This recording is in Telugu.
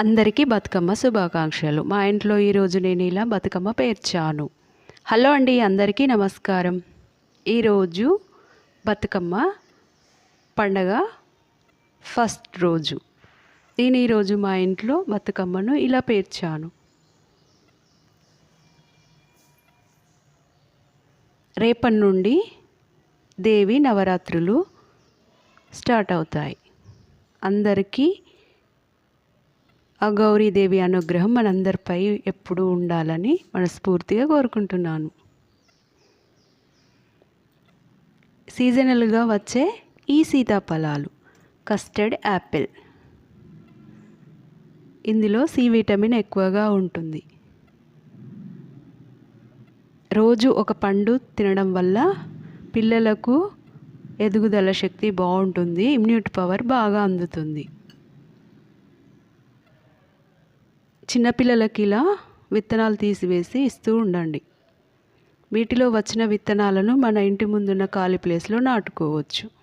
అందరికీ బతుకమ్మ శుభాకాంక్షలు. మా ఇంట్లో ఈరోజు నేను ఇలా బతుకమ్మ పేర్చాను. హలో అండి అందరికీ నమస్కారం. ఈరోజు బతుకమ్మ పండగ ఫస్ట్ రోజు. నేను ఈరోజు మా ఇంట్లో బతుకమ్మను ఇలా పేర్చాను. రేపటి నుండి దేవి నవరాత్రులు స్టార్ట్ అవుతాయి. అందరికీ ఆ గౌరీదేవి అనుగ్రహం మనందరిపై ఎప్పుడూ ఉండాలని మనస్ఫూర్తిగా కోరుకుంటున్నాను. సీజనల్గా వచ్చే ఈ సీతాఫలాలు కస్టర్డ్ యాపిల్. ఇందులో సి విటమిన్ ఎక్కువగా ఉంటుంది. రోజు ఒక పండు తినడం వల్ల పిల్లలకు ఎదుగుదల శక్తి బాగుంటుంది ఇమ్యూనిటీ పవర్ బాగా అందుతుంది. చిన్నపిల్లలకి ఇలా విత్తనాలు తీసివేసి ఇస్తూ ఉండండి. వీటిలో వచ్చిన విత్తనాలను మన ఇంటి ముందున్న ఖాళీ ప్లేస్లో నాటుకోవచ్చు.